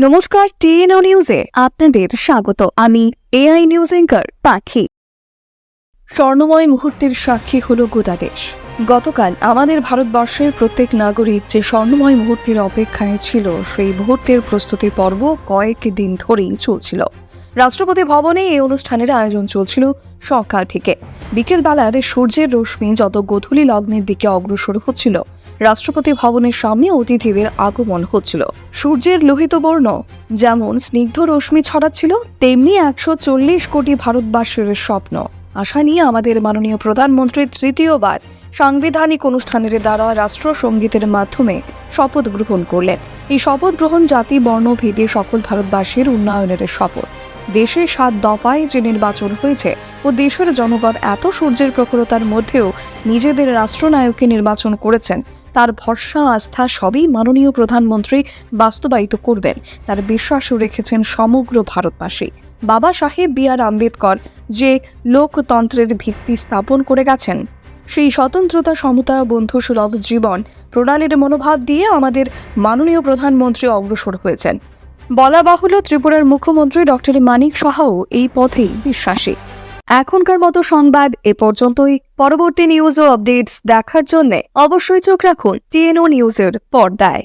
নমস্কার, টিএনও নিউজে আপনাদের স্বাগত। আমি এআই নিউজ এঙ্কার পাখি। স্বর্ণময় মুহূর্তের সাক্ষী হল গোটা দেশ। গতকাল আমাদের ভারতবর্ষের প্রত্যেক নাগরিক যে স্বর্ণময় মুহূর্তের অপেক্ষায় ছিল, সেই মুহূর্তের প্রস্তুতি পর্ব কয়েক দিন ধরেই চলছিল। রাষ্ট্রপতি ভবনে এই অনুষ্ঠানের আয়োজন চলছিল সকাল থেকে। বিকেলবেলার সূর্যের রশ্মি যত গধূলি লগ্নের দিকে অগ্রসর হচ্ছিল, রাষ্ট্রপতি ভবনের সামনে অতিথিদের আগমন হচ্ছিল। সূর্যের লোহিত বর্ণ যেমন স্নিগ্ধ রশ্মি ছড়াচ্ছিল, তেমনি একশো চল্লিশ কোটি ভারতবাসীর স্বপ্ন। আশা নিয়ে আমাদের মাননীয় প্রধানমন্ত্রী তৃতীয়বার সাংবিধানিক অনুষ্ঠানের দ্বারা রাষ্ট্রসঙ্গীতের মাধ্যমে শপথ গ্রহণ করলেন। এই শপথ গ্রহণ জাতি, বর্ণ, ভেদে সকল ভারতবাসীর উন্নয়নের শপথ। দেশে সাত দফায় যে নির্বাচন হয়েছে ও দেশের জনগণ এত সূর্যের প্রখরতার মধ্যেও নিজেদের রাষ্ট্রনায়ককে নির্বাচন করেছেন, তার ভরসা, আস্থা সবই মাননীয় প্রধানমন্ত্রী বাস্তবায়িত করবেন। তার বিশ্বাসও রেখেছেন সমগ্র ভারতবাসী। বাবা সাহেব বি আর আম্বেদকর যে লোকতন্ত্রের ভিত্তি স্থাপন করে গেছেন, সেই স্বতন্ত্রতা, সমতা, বন্ধুসুলভ জীবন প্রণালীর মনোভাব দিয়ে আমাদের মাননীয় প্রধানমন্ত্রী অগ্রসর হয়েছেন। বলা বাহুল্য ত্রিপুরার মুখ্যমন্ত্রী ডক্টর মানিক সাহাও এই পথেই বিশ্বাসী। এখনকার মতো সংবাদ এ পর্যন্তই। পরবর্তী নিউজ ও আপডেটস দেখার জন্য অবশ্যই চোখ রাখুন টিএনও নিউজের পর্দায়।